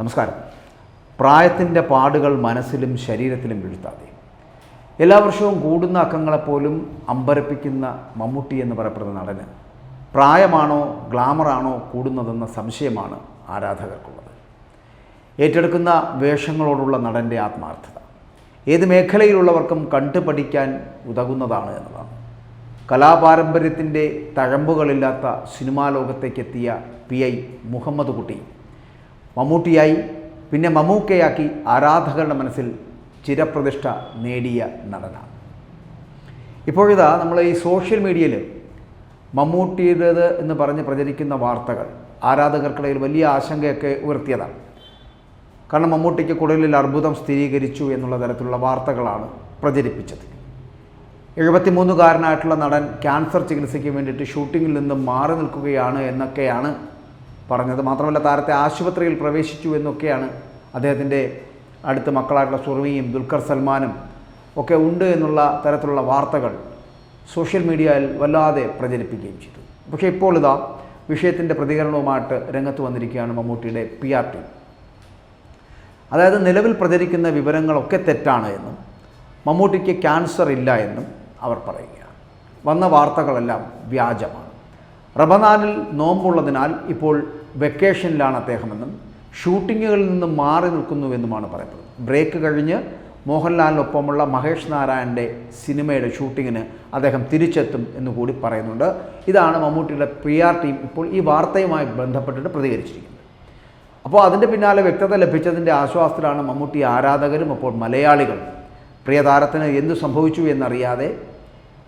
നമസ്കാരം. പ്രായത്തിന്റെ പാടുകൾ മനസ്സിലും ശരീരത്തിലും വീഴ്ത്താതെ. എല്ലാ വർഷവും കൂടുന്ന അക്കങ്ങളെപ്പോലും അമ്പരപ്പിക്കുന്ന മമ്മൂട്ടി എന്ന് പറയപ്പെടുന്ന നടന്. പ്രായമാണോ ഗ്ലാമറാണോ കൂടുന്നതെന്ന സംശയമാണ് ആരാധകർക്കുള്ളത്. ഏറ്റെടുക്കുന്ന വേഷങ്ങളോടുള്ള നടന്റെ ആത്മാർത്ഥത. ഏത് മേഖലയിലുള്ളവർക്കും കണ്ടുപഠിക്കാൻ ഉതകുന്നതാണ് എന്നതാണ്. കലാപാരമ്പര്യത്തിന്റെ തഴമ്പുകളില്ലാത്ത സിനിമാ ലോകത്തേക്കെത്തിയ പി ഐ മുഹമ്മദ് കുട്ടി മമ്മൂട്ടിയായി പിന്നെ മമ്മൂക്കയാക്കി ആരാധകരുടെ മനസ്സിൽ ചിരപ്രതിഷ്ഠ നേടിയ നടനാണ് ഇപ്പോഴിതാ നമ്മൾ ഈ സോഷ്യൽ മീഡിയയിൽ മമ്മൂട്ടിയുടേത് എന്ന് പറഞ്ഞ് പ്രചരിക്കുന്ന വാർത്തകൾ ആരാധകർക്കിടയിൽ വലിയ ആശങ്കയൊക്കെ ഉയർത്തിയതാണ്. കാരണം മമ്മൂട്ടിക്ക് കുടലിൽ അർബുദം സ്ഥിരീകരിച്ചു എന്നുള്ള തരത്തിലുള്ള വാർത്തകളാണ് പ്രചരിപ്പിച്ചത്. എഴുപത്തിമൂന്നുകാരനായിട്ടുള്ള നടൻ ക്യാൻസർ ചികിത്സയ്ക്ക് വേണ്ടിയിട്ട് ഷൂട്ടിങ്ങിൽ നിന്നും മാറി നിൽക്കുകയാണ് എന്നൊക്കെയാണ് പറഞ്ഞത്. മാത്രമല്ല താരത്തെ ആശുപത്രിയിൽ പ്രവേശിച്ചു എന്നൊക്കെയാണ് അദ്ദേഹത്തിന്റെ അടുത്ത മക്കളായിട്ടുള്ള സുർമിയും ദുൽഖർ സൽമാനും ഒക്കെ ഉണ്ട് എന്നുള്ള തരത്തിലുള്ള വാർത്തകൾ സോഷ്യൽ മീഡിയയിൽ വല്ലാതെ പ്രചരിപ്പിക്കുകയും ചെയ്തു. പക്ഷേ ഇപ്പോൾ ഇതാ വിഷയത്തിന്റെ പ്രതികരണവുമായിട്ട് രംഗത്ത് വന്നിരിക്കുകയാണ് മമ്മൂട്ടിയുടെ പി ആർ ടി അതായത് നിലവിൽ പ്രചരിക്കുന്ന വിവരങ്ങളൊക്കെ തെറ്റാണ് എന്നും മമ്മൂട്ടിക്ക് ക്യാൻസർ ഇല്ല എന്നും അവർ പറയുകയാണ്. വന്ന വാർത്തകളെല്ലാം വ്യാജമാണ്. റബനാലിൽ നോമ്പുള്ളതിനാൽ ഇപ്പോൾ വെക്കേഷനിലാണ് അദ്ദേഹമെന്നും ഷൂട്ടിങ്ങുകളിൽ നിന്ന് മാറി നിൽക്കുന്നുവെന്നുമാണ് പറയപ്പെടുന്നത് ബ്രേക്ക് കഴിഞ്ഞ് മോഹൻലാലിനൊപ്പമുള്ള മഹേഷ് നാരായണന്റെ സിനിമയുടെ ഷൂട്ടിങ്ങിന് അദ്ദേഹം തിരിച്ചെത്തും എന്ന് കൂടി പറയുന്നുണ്ട്. ഇതാണ് മമ്മൂട്ടിയുടെ പി ആർ ടീം ഇപ്പോൾ ഈ വാർത്തയുമായി ബന്ധപ്പെട്ടിട്ട് പ്രതികരിച്ചിരിക്കുന്നത്. അപ്പോൾ അതിന്റെ പിന്നാലെ വ്യക്തത ലഭിച്ചതിന്റെ ആശ്വാസത്തിലാണ് മമ്മൂട്ടി ആരാധകരും അപ്പോൾ മലയാളികളും. പ്രിയതാരത്തിന് എന്തു സംഭവിച്ചു എന്നറിയാതെ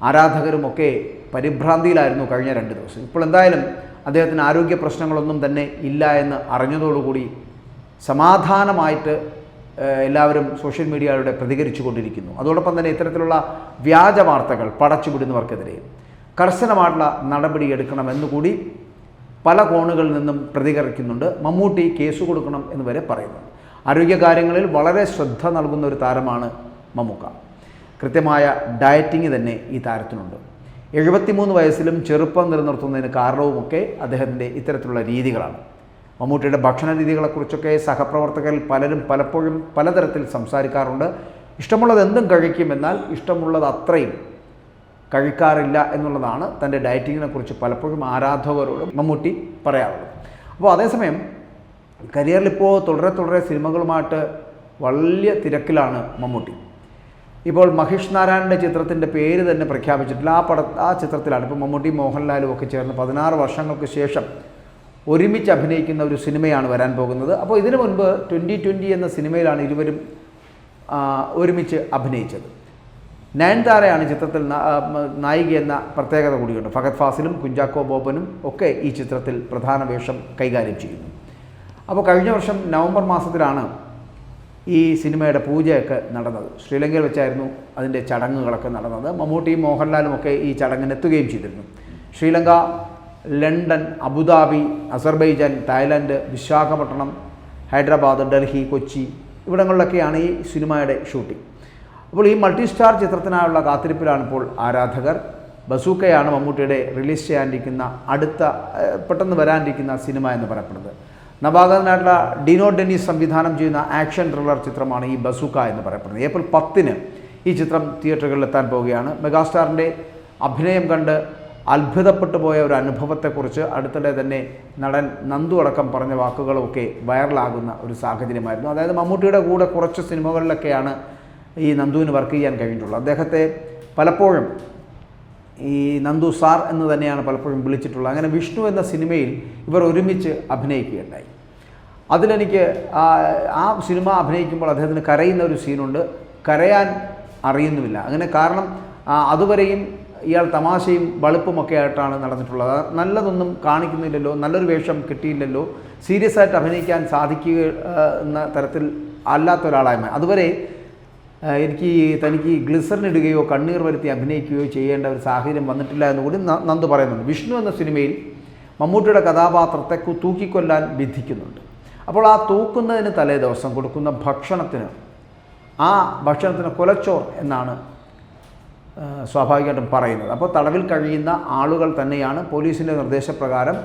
ആരാധകരുമൊക്കെ പരിഭ്രാന്തിയിലായിരുന്നു കഴിഞ്ഞ രണ്ട് ദിവസം. ഇപ്പോൾ എന്തായാലും അദ്ദേഹത്തിന് ആരോഗ്യ പ്രശ്നങ്ങളൊന്നും തന്നെ ഇല്ല എന്ന് അറിഞ്ഞതോടുകൂടി സമാധാനമായിട്ട് എല്ലാവരും സോഷ്യൽ മീഡിയയിലൂടെ പ്രതികരിച്ചു കൊണ്ടിരിക്കുന്നു അതോടൊപ്പം തന്നെ ഇത്തരത്തിലുള്ള വ്യാജ വാർത്തകൾ പടച്ചുവിടുന്നവർക്കെതിരെ കർശനമായിട്ടുള്ള നടപടി എടുക്കണമെന്നുകൂടി പല കോണുകളിൽ നിന്നും പ്രതികരിക്കുന്നുണ്ട്. മമ്മൂട്ടി കേസ് കൊടുക്കണം എന്ന് വരെ പറയുന്നു. ആരോഗ്യകാര്യങ്ങളിൽ വളരെ ശ്രദ്ധ നൽകുന്ന ഒരു താരമാണ് മമ്മൂക്ക. കൃത്യമായ ഡയറ്റിങ് തന്നെ ഈ താരത്തിനുണ്ട്. എഴുപത്തിമൂന്ന് വയസ്സിലും ചെറുപ്പം നിലനിർത്തുന്നതിന് കാരണവുമൊക്കെ അദ്ദേഹത്തിന്റെ ഇത്തരത്തിലുള്ള രീതികളാണ്. മമ്മൂട്ടിയുടെ ഭക്ഷണ രീതികളെക്കുറിച്ചൊക്കെ സഹപ്രവർത്തകരിൽ പലരും പലപ്പോഴും പലതരത്തിൽ സംസാരിക്കാറുണ്ട്. ഇഷ്ടമുള്ളത് എന്തും കഴിക്കും എന്നാൽ ഇഷ്ടമുള്ളത് അത്രയും കഴിക്കാറില്ല എന്നുള്ളതാണ് തന്റെ ഡയറ്റിങ്ങിനെ കുറിച്ച് പലപ്പോഴും ആരാധകരോട് മമ്മൂട്ടി പറയാറുള്ളത്. അപ്പോൾ അതേസമയം കരിയറിൽ ഇപ്പോൾ തുടരെ തുടരെ സിനിമകളുമായിട്ട് വലിയ തിരക്കിലാണ് മമ്മൂട്ടി. ഇപ്പോൾ മഹേഷ് നാരായണന്റെ ചിത്രത്തിന്റെ പേര് തന്നെ പ്രഖ്യാപിച്ചിട്ടില്ല. ആ പട ആ ചിത്രത്തിലാണ് ഇപ്പോൾ മമ്മൂട്ടി മോഹൻലാലും ഒക്കെ ചേർന്ന് പതിനാറ് വർഷങ്ങൾക്ക് ശേഷം ഒരുമിച്ച് അഭിനയിക്കുന്ന ഒരു സിനിമയാണ് വരാൻ പോകുന്നത്. അപ്പോൾ ഇതിനു മുൻപ് ട്വന്റി ട്വന്റി എന്ന സിനിമയിലാണ് ഇരുവരും ഒരുമിച്ച് അഭിനയിച്ചത്. നയൻതാരയാണ് ചിത്രത്തിൽ നായിക എന്ന പ്രത്യേകത കൂടിയുണ്ട്. ഫഹദ് ഫാസിലും കുഞ്ചാക്കോ ബോബനും ഒക്കെ ഈ ചിത്രത്തിൽ പ്രധാന വേഷം കൈകാര്യം ചെയ്യുന്നു. അപ്പോൾ കഴിഞ്ഞ വർഷം നവംബർ മാസത്തിലാണ് ഈ സിനിമയുടെ പൂജയൊക്കെ നടന്നത്. ശ്രീലങ്കയിൽ വെച്ചായിരുന്നു അതിന്റെ ചടങ്ങുകളൊക്കെ നടന്നത്. മമ്മൂട്ടിയും മോഹൻലാലും ഒക്കെ ഈ ചടങ്ങിന് എത്തുകയും ചെയ്തിരുന്നു. Sri Lanka London Abu Dhabi Azerbaijan Thailand Visakhapatnam Hyderabad Delhi Kochi ഇവിടങ്ങളിലൊക്കെയാണ് ഈ സിനിമയുടെ ഷൂട്ടിംഗ്. അപ്പോൾ ഈ മൾട്ടി സ്റ്റാർ ചിത്രത്തിനായുള്ള കാത്തിരിപ്പിലാണിപ്പോൾ ആരാധകർ. ബസൂക്കയാണ് മമ്മൂട്ടിയുടെ റിലീസ് ചെയ്യാനിരിക്കുന്ന അടുത്ത പെട്ടെന്ന് വരാനിരിക്കുന്ന സിനിമ എന്ന് പറയപ്പെടുന്നത്. നവാഗതനായിട്ടുള്ള ഡിനോ ഡെന്നീസ് സംവിധാനം ചെയ്യുന്ന ആക്ഷൻ ത്രില്ലർ ചിത്രമാണ് ഈ ബസുക്ക എന്ന് പറയപ്പെടുന്നത്. ഏപ്രിൽ പത്തിന് ഈ ചിത്രം തിയേറ്ററുകളിൽ എത്താൻ പോവുകയാണ്. മെഗാസ്റ്റാറിന്റെ അഭിനയം കണ്ട് അത്ഭുതപ്പെട്ടു പോയ ഒരു അനുഭവത്തെക്കുറിച്ച് അടുത്തിടെ തന്നെ നടൻ നന്ദു അടക്കം പറഞ്ഞ വാക്കുകളൊക്കെ വൈറലാകുന്ന ഒരു സാഹചര്യമായിരുന്നു. അതായത് മമ്മൂട്ടിയുടെ കൂടെ കുറച്ച് സിനിമകളിലൊക്കെയാണ് ഈ നന്ദുവിന് വർക്ക് ചെയ്യാൻ കഴിഞ്ഞിട്ടുള്ളത്. അദ്ദേഹത്തെ പലപ്പോഴും ഈ നന്ദു സാർ എന്ന് തന്നെയാണ് പലപ്പോഴും വിളിച്ചിട്ടുള്ളത്. അങ്ങനെ വിഷ്ണു എന്ന സിനിമയിൽ ഇവർ ഒരുമിച്ച് അഭിനയിക്കുകയുണ്ടായി. അതിലെനിക്ക് ആ സിനിമ അഭിനയിക്കുമ്പോൾ അദ്ദേഹത്തിന് കരയുന്ന ഒരു സീനുണ്ട്. കരയാൻ അറിയുന്നുമില്ല. അങ്ങനെ കാരണം അതുവരെയും ഇയാൾ തമാശയും വളുപ്പുമൊക്കെ ആയിട്ടാണ് നടന്നിട്ടുള്ളത്. നല്ലതൊന്നും കാണിക്കുന്നില്ലല്ലോ നല്ലൊരു വേഷം കിട്ടിയില്ലല്ലോ സീരിയസ് ആയിട്ട് അഭിനയിക്കാൻ സാധിക്കുക എന്ന തരത്തിൽ അല്ലാത്ത ഒരാളായി മാറി. അതുവരെ എനിക്ക് തനിക്ക് ഗ്ലിസറിൻ ഇടുകയോ കണ്ണീർ വരുത്തി അഭിനയിക്കുകയോ ചെയ്യേണ്ട ഒരു സാഹചര്യം വന്നിട്ടില്ല എന്ന് കൂടി നന്ദ് പറയുന്നുണ്ട്. വിഷ്ണു എന്ന സിനിമയിൽ മമ്മൂട്ടിയുടെ കഥാപാത്രത്തെ തൂക്കിക്കൊല്ലാൻ വിധിക്കുന്നുണ്ട്. അപ്പോൾ ആ തൂക്കുന്നതിന് തലേ ദിവസം കൊടുക്കുന്ന ഭക്ഷണത്തിന് ആ ഭക്ഷണത്തിന് കൊലച്ചോർ എന്നാണ് സ്വാഭാവികമായിട്ടും പറയുന്നത്. അപ്പോൾ തടവിൽ കഴിയുന്ന ആളുകൾ തന്നെയാണ് പോലീസിന്റെ നിർദ്ദേശപ്രകാരം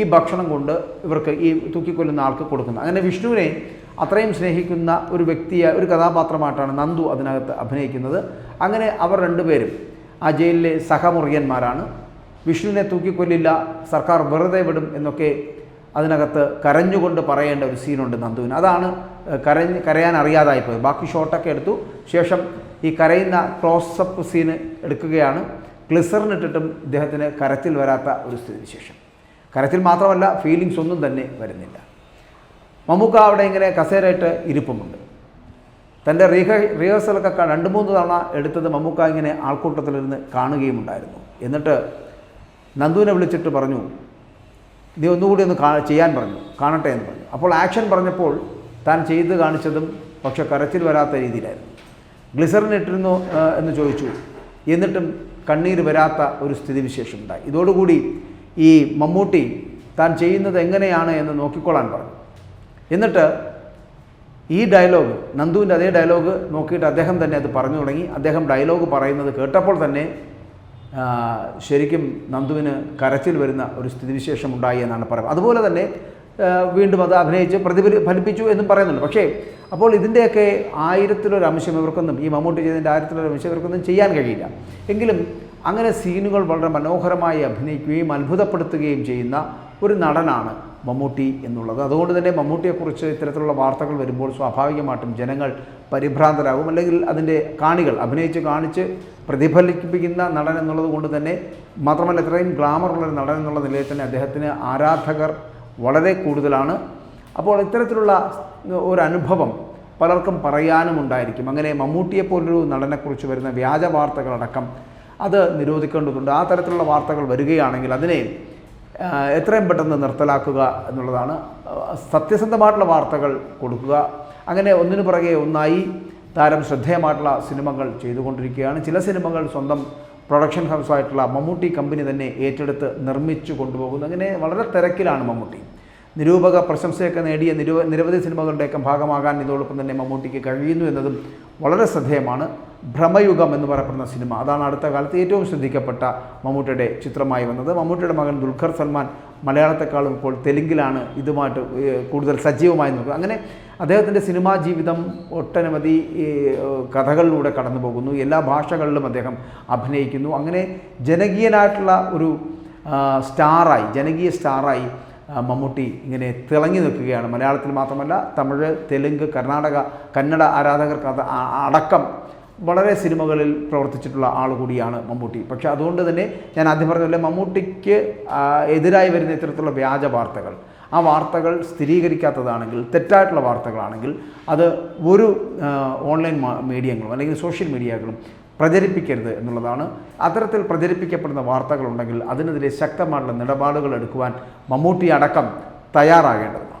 ഈ ഭക്ഷണം കൊണ്ട് ഇവർക്ക് ഈ തൂക്കിക്കൊല്ലുന്ന ആൾക്ക് കൊടുക്കുന്നത്. അങ്ങനെ വിഷ്ണുവിനെ അത്രയും സ്നേഹിക്കുന്ന ഒരു വ്യക്തിയെ ഒരു കഥാപാത്രമായിട്ടാണ് നന്ദു അതിനകത്ത് അഭിനയിക്കുന്നത്. അങ്ങനെ അവർ രണ്ടുപേരും ആ ജയിലിലെ സഹമുറിയന്മാരാണ്. വിഷ്ണുവിനെ തൂക്കിക്കൊല്ലില്ല സർക്കാർ വെറുതെ വിടും എന്നൊക്കെ അതിനകത്ത് കരഞ്ഞുകൊണ്ട് പറയേണ്ട ഒരു സീനുണ്ട് നന്ദുവിന്. അതാണ് കരഞ്ഞ് കരയാൻ അറിയാതായി പോയത് ബാക്കി ഷോട്ടൊക്കെ എടുത്തു. ശേഷം ഈ കരയുന്ന ക്ലോസപ്പ് സീന് എടുക്കുകയാണ്. ക്ലിസറിനിട്ടിട്ടും ഇദ്ദേഹത്തിന് കരത്തിൽ വരാത്ത ഒരു സ്ഥിതി സ്ഥിതിവിശേഷം. കരത്തിൽ മാത്രമല്ല ഫീലിങ്സ് ഒന്നും തന്നെ വരുന്നില്ല. മമ്മൂക്ക അവിടെ ഇങ്ങനെ കസേരയിട്ട് ഇരിപ്പുമുണ്ട്. തന്റെ റീഹ റിഹേഴ്സലൊക്കെ രണ്ട് മൂന്ന് തവണ എടുത്തത് മമ്മൂക്ക ഇങ്ങനെ ആൾക്കൂട്ടത്തിലിരുന്ന് കാണുകയും ഉണ്ടായിരുന്നു എന്നിട്ട് നന്ദുവിനെ വിളിച്ചിട്ട് പറഞ്ഞു നീ ഒന്നുകൂടി ഒന്ന് ചെയ്യാൻ പറഞ്ഞു കാണട്ടെ എന്ന് പറഞ്ഞു. അപ്പോൾ ആക്ഷൻ പറഞ്ഞപ്പോൾ താൻ ചെയ്ത് കാണിച്ചതും പക്ഷെ കരച്ചിൽ വരാത്ത രീതിയിലായിരുന്നു. ഗ്ലിസറിൻ ഇട്ടിരുന്നു എന്ന് ചോദിച്ചു. എന്നിട്ടും കണ്ണീർ വരാത്ത ഒരു സ്ഥിതിവിശേഷം ഉണ്ടായി ഇതോടുകൂടി ഈ മമ്മൂട്ടി താൻ ചെയ്യുന്നത് എങ്ങനെയാണ് എന്ന് നോക്കിക്കൊള്ളാൻ പറഞ്ഞു. എന്നിട്ട് ഈ ഡയലോഗ് നന്ദുവിന്റെ അതേ ഡയലോഗ് നോക്കിയിട്ട് അദ്ദേഹം തന്നെ അത് പറഞ്ഞു തുടങ്ങി. അദ്ദേഹം ഡയലോഗ് പറയുന്നത് കേട്ടപ്പോൾ തന്നെ ശരിക്കും നന്ദുവിന് കരച്ചിൽ വരുന്ന ഒരു സ്ഥിതിവിശേഷം ഉണ്ടായി എന്നാണ് പറയുന്നത്. അതുപോലെ തന്നെ വീണ്ടും അത് അഭിനയിച്ച് പ്രതിഫലി ഫലിപ്പിച്ചു എന്നും പറയുന്നുണ്ട്. പക്ഷേ അപ്പോൾ ഇതിന്റെയൊക്കെ ആയിരത്തിലൊരു അംശം ഇവർക്കൊന്നും ഈ മമ്മൂട്ടി ചെയ്തതിന്റെ ആയിരത്തിലൊരു അംശം ഇവർക്കൊന്നും ചെയ്യാൻ കഴിയില്ല. എങ്കിലും അങ്ങനെ സീനുകൾ വളരെ മനോഹരമായി അഭിനയിക്കുകയും അത്ഭുതപ്പെടുത്തുകയും ചെയ്യുന്ന ഒരു നടനാണ് മമ്മൂട്ടി എന്നുള്ളത്. അതുകൊണ്ട് തന്നെ മമ്മൂട്ടിയെക്കുറിച്ച് ഇത്തരത്തിലുള്ള വാർത്തകൾ വരുമ്പോൾ സ്വാഭാവികമായിട്ടും ജനങ്ങൾ പരിഭ്രാന്തരാകും. അല്ലെങ്കിൽ അതിന്റെ കാണികൾ അഭിനയിച്ച് കാണിച്ച് പ്രതിഫലിപ്പിക്കുന്ന നടൻ എന്നുള്ളത് കൊണ്ട് തന്നെ മാത്രമല്ല ഇത്രയും ഗ്ലാമറുള്ളൊരു നടൻ എന്നുള്ള നിലയിൽ തന്നെ അദ്ദേഹത്തിന് ആരാധകർ വളരെ കൂടുതലാണ്. അപ്പോൾ ഇത്തരത്തിലുള്ള ഒരു അനുഭവം പലർക്കും പറയാനും ഉണ്ടായിരിക്കും. അങ്ങനെ മമ്മൂട്ടിയെ പോലൊരു നടനെക്കുറിച്ച് വരുന്ന വ്യാജ വാർത്തകളടക്കം അത് നിരോധിക്കേണ്ടതുണ്ട്. ആ തരത്തിലുള്ള വാർത്തകൾ വരികയാണെങ്കിൽ അതിനെ എത്രയും പെട്ടെന്ന് നിർത്തലാക്കുക എന്നുള്ളതാണ് സത്യസന്ധമായിട്ടുള്ള വാർത്തകൾ കൊടുക്കുക. അങ്ങനെ ഒന്നിനു പുറകെ ഒന്നായി താരം ശ്രദ്ധേയമായിട്ടുള്ള സിനിമകൾ ചെയ്തുകൊണ്ടിരിക്കുകയാണ്. ചില സിനിമകൾ സ്വന്തം പ്രൊഡക്ഷൻ ഹൗസായിട്ടുള്ള മമ്മൂട്ടി കമ്പനി തന്നെ ഏറ്റെടുത്ത് നിർമ്മിച്ചു കൊണ്ടുപോകുന്നു. അങ്ങനെ വളരെ തിരക്കിലാണ് മമ്മൂട്ടി. നിരൂപക പ്രശംസയൊക്കെ നേടിയ നിരവ നിരവധി സിനിമകളുടെയൊക്കെ ഭാഗമാകാൻ ഇതോടൊപ്പം തന്നെ മമ്മൂട്ടിക്ക് കഴിയുന്നു എന്നതും വളരെ ശ്രദ്ധേയമാണ്. ഭ്രമയുഗം എന്ന് പറയപ്പെടുന്ന സിനിമ. അതാണ് അടുത്ത കാലത്ത് ഏറ്റവും ശ്രദ്ധിക്കപ്പെട്ട മമ്മൂട്ടിയുടെ ചിത്രമായി വന്നത്. മമ്മൂട്ടിയുടെ മകൻ ദുൽഖർ സൽമാൻ മലയാളത്തെക്കാളും ഇപ്പോൾ തെലുങ്കിലാണ് ഇതുമായിട്ട് കൂടുതൽ സജീവമായി നിൽക്കുന്നത്. അങ്ങനെ അദ്ദേഹത്തിന്റെ സിനിമാ ജീവിതം ഒട്ടനവധി കഥകളിലൂടെ കടന്നു പോകുന്നു. എല്ലാ ഭാഷകളിലും അദ്ദേഹം അഭിനയിക്കുന്നു. അങ്ങനെ ജനകീയനായിട്ടുള്ള ഒരു സ്റ്റാറായി ജനകീയ സ്റ്റാറായി മമ്മൂട്ടി ഇങ്ങനെ തിളങ്ങി നിൽക്കുകയാണ്. മലയാളത്തിൽ മാത്രമല്ല തമിഴ് തെലുങ്ക് കർണാടക കന്നഡ ആരാധകർക്ക് അടക്കം വളരെ സിനിമകളിൽ പ്രവർത്തിച്ചിട്ടുള്ള ആൾ കൂടിയാണ് മമ്മൂട്ടി. പക്ഷെ അതുകൊണ്ട് തന്നെ ഞാൻ ആദ്യം പറഞ്ഞ മമ്മൂട്ടിക്ക് എതിരായി വരുന്ന ഇത്തരത്തിലുള്ള വ്യാജ വാർത്തകൾ. ആ വാർത്തകൾ സ്ഥിരീകരിക്കാത്തതാണെങ്കിൽ തെറ്റായിട്ടുള്ള വാർത്തകളാണെങ്കിൽ അത് ഒരു ഓൺലൈൻ മീഡിയങ്ങളും അല്ലെങ്കിൽ സോഷ്യൽ മീഡിയകളും പ്രചരിപ്പിക്കരുത് എന്നുള്ളതാണ്. അത്തരത്തിൽ പ്രചരിപ്പിക്കപ്പെടുന്ന വാർത്തകളുണ്ടെങ്കിൽ അതിനെതിരെ ശക്തമായിട്ടുള്ള നിലപാടുകൾ എടുക്കുവാൻ മമ്മൂട്ടി അടക്കം തയ്യാറാകേണ്ടത്